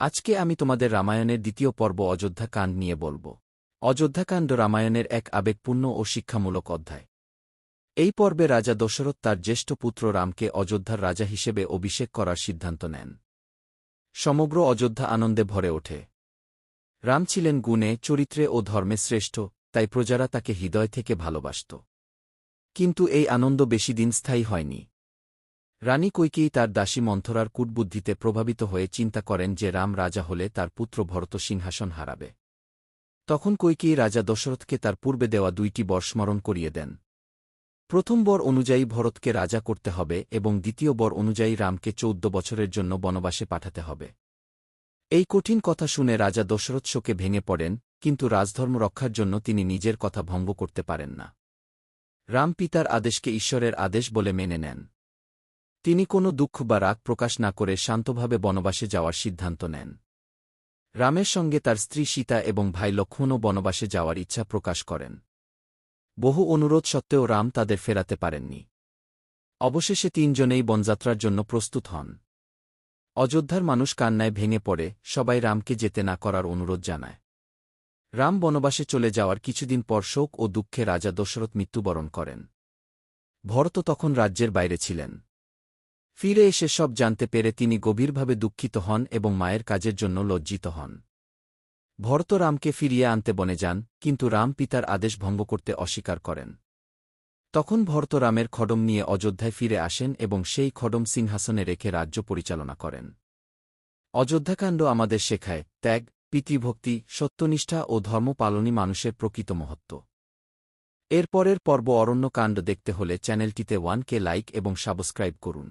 আজকে আমি তোমাদের রামায়ণের দ্বিতীয় পর্ব অযোধ্যাকাণ্ড নিয়ে বলব। অযোধ্যাকাণ্ড রামায়ণের এক আবেগপূর্ণ ও শিক্ষামূলক অধ্যায়। এই পর্বে রাজা দশরথ তার জ্যেষ্ঠ পুত্র রামকে অযোধ্যার রাজা হিসেবে অভিষেক করার সিদ্ধান্ত নেন। সমগ্র অযোধ্যা আনন্দে ভরে ওঠে। রাম ছিলেন গুণে, চরিত্রে ও ধর্মে শ্রেষ্ঠ, তাই প্রজারা তাকে হৃদয় থেকে ভালোবাসত। কিন্তু এই আনন্দ বেশি দিন স্থায়ী হয়নি। রানী কৈকেয়ী তার দাসী মন্থরার কূটবুদ্ধিতে প্রভাবিত হয়ে চিন্তা করেন যে রাম রাজা হলে তার পুত্র ভরত সিংহাসন হারাবে। তখন কৈকেয়ী রাজা দশরথকে তার পূর্বে দেওয়া দুইটি বর স্মরণ করিয়ে দেন। প্রথম বর অনুযায়ী ভরতকে রাজা করতে হবে এবং দ্বিতীয় বর অনুযায়ী রামকে চৌদ্দ বছরের জন্য বনবাসে পাঠাতে হবে। এই কঠিন কথা শুনে রাজা দশরথ শোকে ভেঙে পড়েন, কিন্তু রাজধর্ম রক্ষার জন্য তিনি নিজের কথা ভঙ্গ করতে পারেন না। রাম পিতার আদেশকে ঈশ্বরের আদেশ বলে মেনে নেন। তিনি কোনো দুঃখ বা রাগ প্রকাশ না করে শান্তভাবে বনবাসে যাওয়ার সিদ্ধান্ত নেন। রামের সঙ্গে তার স্ত্রী সীতা এবং ভাই লক্ষ্মণও বনবাসে যাওয়ার ইচ্ছা প্রকাশ করেন। বহু অনুরোধ সত্ত্বেও রাম তাদের ফেরাতে পারেননি। অবশেষে তিনজনেই বনযাত্রার জন্য প্রস্তুত হন। অযোধ্যার মানুষ কান্নায় ভেঙে পড়ে, সবাই রামকে যেতে না করার অনুরোধ জানায়। রাম বনবাসে চলে যাওয়ার কিছুদিন পর শোক ও দুঃখে রাজা দশরথ মৃত্যুবরণ করেন। ভরত তখন রাজ্যের বাইরে ছিলেন। ফিরে এসে সব জানতে পেরে তিনি গভীরভাবে দুঃখিত হন এবং মায়ের কাজের জন্য লজ্জিত হন। ভরত রামকে ফিরিয়ে আনতে বনে যান, কিন্তু রাম পিতার আদেশ ভঙ্গ করতে অস্বীকার করেন। তখন ভরত রামের খডম নিয়ে অযোধ্যায় ফিরে আসেন এবং সেই খডম সিংহাসনে রেখে রাজ্য পরিচালনা করেন। অযোধ্যাকাণ্ড আমাদের শেখায়, ত্যাগ, পিতৃভক্তি, সত্যনিষ্ঠা ও ধর্মপালনই মানুষের প্রকৃত মহত্ব। এরপরের পর্ব অরণ্যকাণ্ড দেখতে হলে চ্যানেলটিতে ওয়ানকে লাইক এবং সাবস্ক্রাইব করুন।